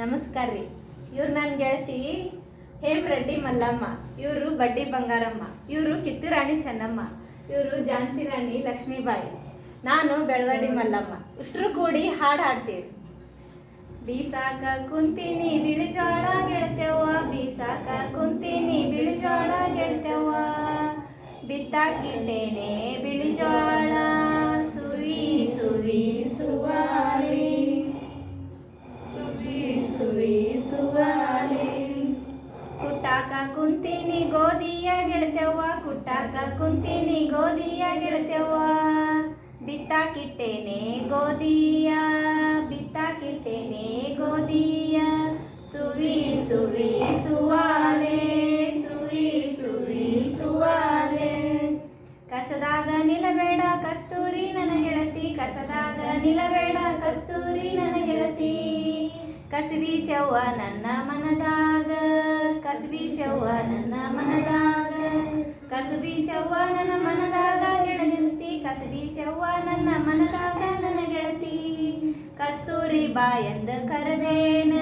ನಮಸ್ಕಾರ ರೀ. ಇವ್ರು ನನ್ನ ಗೆಳತಿ ಹೇಮ್ ರೆಡ್ಡಿ ಮಲ್ಲಮ್ಮ, ಇವರು ಬಡ್ಡಿ ಬಂಗಾರಮ್ಮ, ಇವರು ಕಿತ್ತೂರಾಣಿ ಚೆನ್ನಮ್ಮ, ಇವರು ಝಾನ್ಸಿ ರಾಣಿ ಲಕ್ಷ್ಮೀಬಾಯಿ. ನಾನು ಬೆಳವಡಿ ಮಲ್ಲಮ್ಮ. ಇಷ್ಟರು ಕೂಡಿ ಹಾಡು ಹಾಡ್ತೀವಿ. ಬೀಸಾಕ ಕುಂತೀನಿ ಬಿಳಿಜೋಳ ಗೆಳ್ತೇವ ಬೀಸಾಕ ಕುಂತೀನಿ ಬಿಳಿಜೋಳ ಗೆಳ್ತೇವ ಬಿತ್ತಾಕಿದ್ದೇನೆ ಬಿಳಿಜೋಳ ಕುಟ್ಟಾಕ ಕುಂತೀನಿ, ಗೋಧಿಯ ಗೆಳತೆವ್ವ ಕುಟ್ಟಾಕ ಕುಂತೀನಿ, ಗೋಧಿಯ ಗೆಳತೆವ್ವ ಬಿತ್ತಾಕಿಟ್ಟೇನೆ ಗೋಧಿಯ. ಬಿತ್ತಾಕಿಟ್ಟೇನೆ ಗೋಧಿಯ. ಸುವಿ ಸುವಿ, ಸುವಾಲೆ, ಸುವಿ ಸುವಿ, ಸುವಾಲೆ. ಕಸದಾಗ ನಿಲ್ಲಬೇಡ ಕಸ್ತೂರಿ ನನ್ನ ಗೆಳತಿ. ಕಸದಾಗ ನಿಲ್ಲಬೇಡ ಕಸ್ತೂರಿ ನನ್ನ ಗೆಳತಿ. ಕಸಬಿ ನನ್ನ ಮನದಾಗ. ಕಸಬಿ ಸೆವ್ವ ನನ್ನ ಮನದಾಗ, ಕಸಬಿ ಸೆವ್ವ ನನ್ನ ಮನದಾಗ ಗೆಳಗಂತಿ ಕಸಬಿ ಸೆವ್ವ ನನ್ನ ಮನದಾಗ ನನ್ನ ಗೆಳತಿ. ಕಸ್ತೂರಿ ಬಾಯಂದ ಕರದೇನ